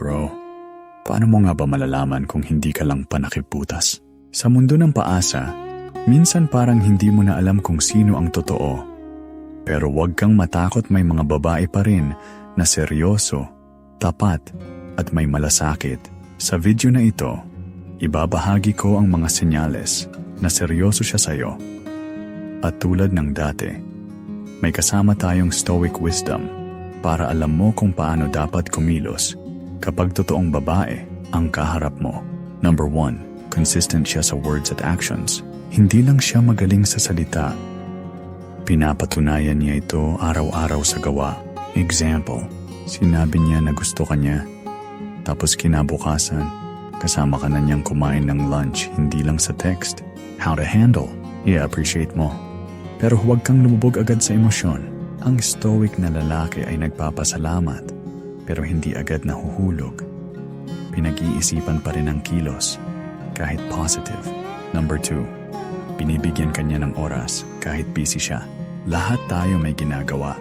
Bro, paano mo nga ba malalaman kung hindi ka lang panakiputas? Sa mundo ng paasa, minsan parang hindi mo na alam kung sino ang totoo. Pero huwag kang matakot may mga babae pa rin na seryoso, tapat, at may malasakit. Sa video na ito, ibabahagi ko ang mga senyales na seryoso siya sa'yo. At tulad ng dati, may kasama tayong stoic wisdom para alam mo kung paano dapat kumilos kapag totoong babae ang kaharap mo. Number 1. Consistent siya sa words at actions. Hindi lang siya magaling sa salita. Pinapatunayan niya ito araw-araw sa gawa. Example, sinabi niya na gusto ka niya. Tapos kinabukasan, kasama ka na niyang kumain ng lunch hindi lang sa text. How to handle, i-appreciate mo. Pero huwag kang lumubog agad sa emosyon. Ang stoic na lalaki ay nagpapasalamat, pero hindi agad nahuhulog. Pinag-iisipan pa rin ang kilos, kahit positive. Number 2. Binibigyan kanya ng oras kahit busy siya. Lahat tayo may ginagawa.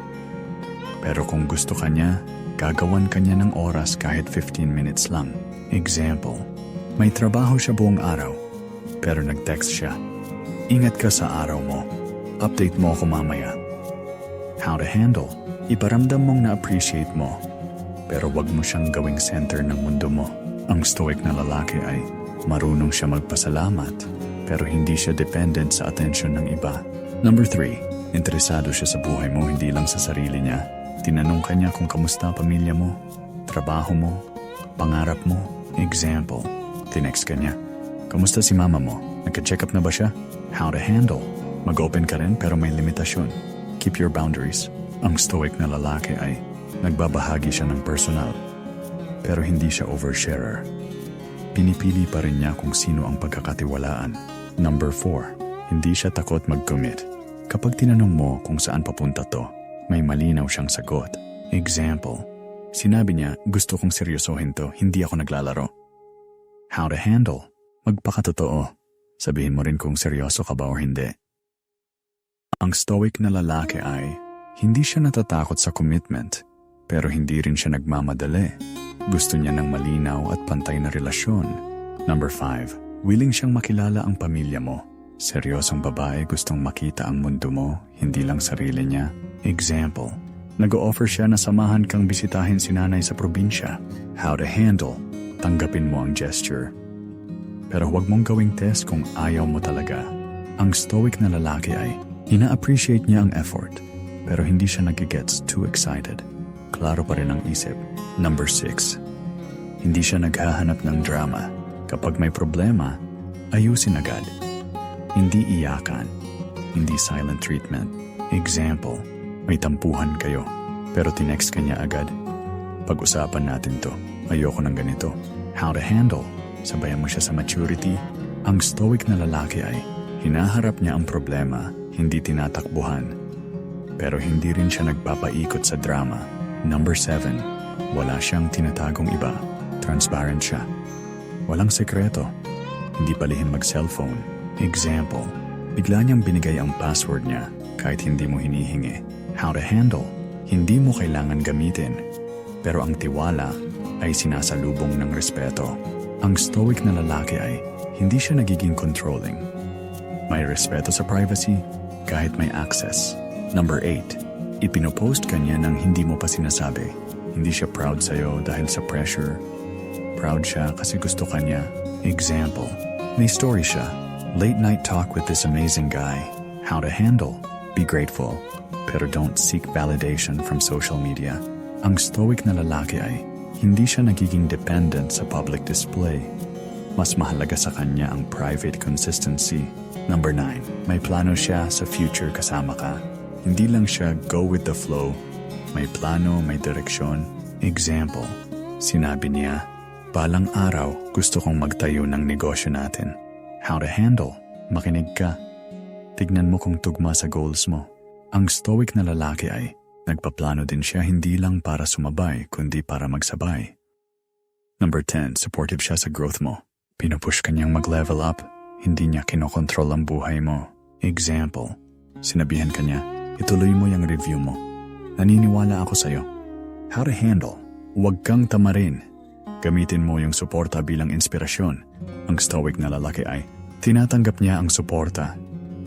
Pero kung gusto kanya, gagawan kanya ng oras kahit 15 minutes lang. Example, may trabaho siya buong araw, pero nag-text siya. Ingat ka sa araw mo. Update mo ako mamaya. How to handle. Iparamdam mong na-appreciate mo, pero wag mo siyang gawing center ng mundo mo. Ang stoic na lalaki ay marunong siya magpasalamat, pero hindi siya dependent sa atensyon ng iba. Number 3. Interesado siya sa buhay mo hindi lang sa sarili niya. Tinanong ka niya kung kamusta pamilya mo, trabaho mo, pangarap mo. Example, tinext ka niya. Kamusta si mama mo? Nagka-check up na ba siya? How to handle. Mag-open ka rin pero may limitasyon. Keep your boundaries. Ang stoic na lalaki ay nagbabahagi siya ng personal. Pero hindi siya oversharer. Pinipili pa rin niya kung sino ang pagkakatiwalaan. Number 4. Hindi siya takot mag-commit. Kapag tinanong mo kung saan papunta to, may malinaw siyang sagot. Example, sinabi niya, gusto kong seryosohin to, hindi ako naglalaro. How to handle? Magpakatotoo. Sabihin mo rin kung seryoso ka ba o hindi. Ang stoic na lalaki ay, hindi siya natatakot sa commitment, pero hindi rin siya nagmamadali. Gusto niya ng malinaw at pantay na relasyon. Number 5. Willing siyang makilala ang pamilya mo. Seryosong babae gustong makita ang mundo mo, hindi lang sarili niya. Example, nag-offer siya na samahan kang bisitahin si nanay sa probinsya. How to handle, tanggapin mo ang gesture. Pero huwag mong gawing test kung ayaw mo talaga. Ang stoic na lalaki ay, ina-appreciate niya ang effort, pero hindi siya nagigets too excited. Klaro pa rin ang isip. Number 6. Hindi siya naghahanap ng drama. Kapag may problema, ayusin agad. Hindi iyakan. Hindi silent treatment. Example, may tampuhan kayo, pero tinext ka niya agad. Pag-usapan natin to. Ayoko ng ganito. How to handle. Sabayan mo siya sa maturity. Ang stoic na lalaki ay hinaharap niya ang problema, hindi tinatakbuhan. Pero hindi rin siya nagpapaikot sa drama. Number 7. Wala siyang tinatagong iba. Transparent siya. Walang sekreto. Hindi palihim mag-cellphone. Example, bigla niyang binigay ang password niya kahit hindi mo hinihingi. How to handle. Hindi mo kailangan gamitin. Pero ang tiwala ay sinasalubong ng respeto. Ang stoic na lalaki ay hindi siya nagiging controlling. May respeto sa privacy kahit may access. Number 8. Ipinopost ka niya nang hindi mo pa sinasabi. Hindi siya proud sa'yo dahil sa pressure. Proud siya kasi gusto ka niya. Example, may story siya. Late night talk with this amazing guy. How to handle. Be grateful. Pero don't seek validation from social media. Ang stoic na lalaki ay hindi siya nagiging dependent sa public display. Mas mahalaga sa kanya ang private consistency. Number 9. May plano siya sa future kasama ka. Hindi lang siya go with the flow. May plano, may direksyon. Example, sinabi niya, Balang araw, gusto kong magtayo ng negosyo natin. How to handle? Makinig ka. Tignan mo kung tugma sa goals mo. Ang stoic na lalaki ay, nagpaplano din siya hindi lang para sumabay, kundi para magsabay. Number 10, supportive siya sa growth mo. Pinupush ka niyang mag-level up, hindi niya kinokontrol ang buhay mo. Example, sinabihan ka niya, ituloy mo yung review mo. Naniniwala ako sa'yo. How to handle? Huwag kang tamarin. Gamitin mo yung suporta bilang inspirasyon. Ang stoic na lalaki ay tinatanggap niya ang suporta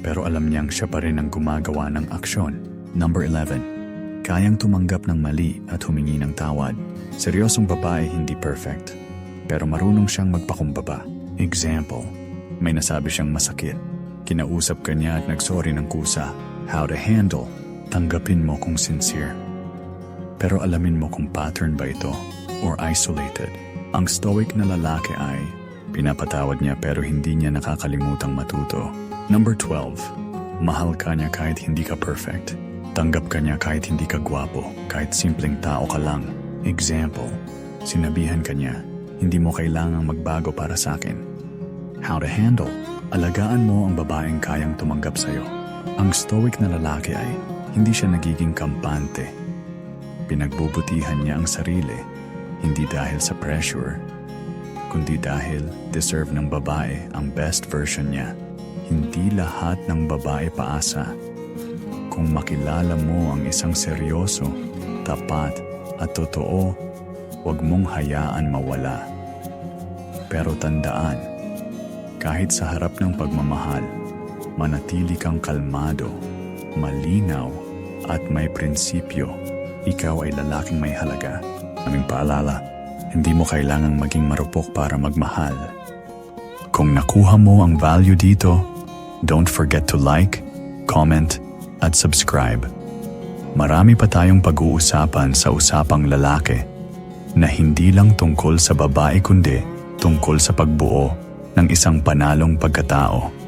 pero alam niyang siya pa rin ang gumagawa ng aksyon. Number 11. Kayang tumanggap ng mali at humingi ng tawad. Seryosong babae hindi perfect pero marunong siyang magpakumbaba. Example, may nasabi siyang masakit. Kinausap ka niya at nagsorry ng kusa. How to handle? Tanggapin mo kung sincere. Pero alamin mo kung pattern ba ito or isolated. Ang stoic na lalaki ay pinapatawad niya pero hindi niya nakakalimutang matuto. Number 12. Mahal ka niya kahit hindi ka perfect. Tanggap ka niya kahit hindi ka gwapo, kahit simpleng tao ka lang. Example, sinabihan ka niya, hindi mo kailangang magbago para sa akin. How to handle? Alagaan mo ang babaeng kayang tumanggap sa'yo. Ang stoic na lalaki ay hindi siya nagiging kampante. Pinagbubutihan niya ang sarili, hindi dahil sa pressure, kundi dahil deserve ng babae ang best version niya. Hindi lahat ng babae paasa. Kung makilala mo ang isang seryoso, tapat at totoo, huwag mong hayaan mawala. Pero tandaan, kahit sa harap ng pagmamahal, manatili kang kalmado, malinaw at may prinsipyo. Ikaw ay lalaking may halaga. Aming paalala, hindi mo kailangang maging marupok para magmahal. Kung nakuha mo ang value dito, don't forget to like, comment, at subscribe. Marami pa tayong pag-uusapan sa usapang lalaki na hindi lang tungkol sa babae kundi tungkol sa pagbuo ng isang panalong pagkatao.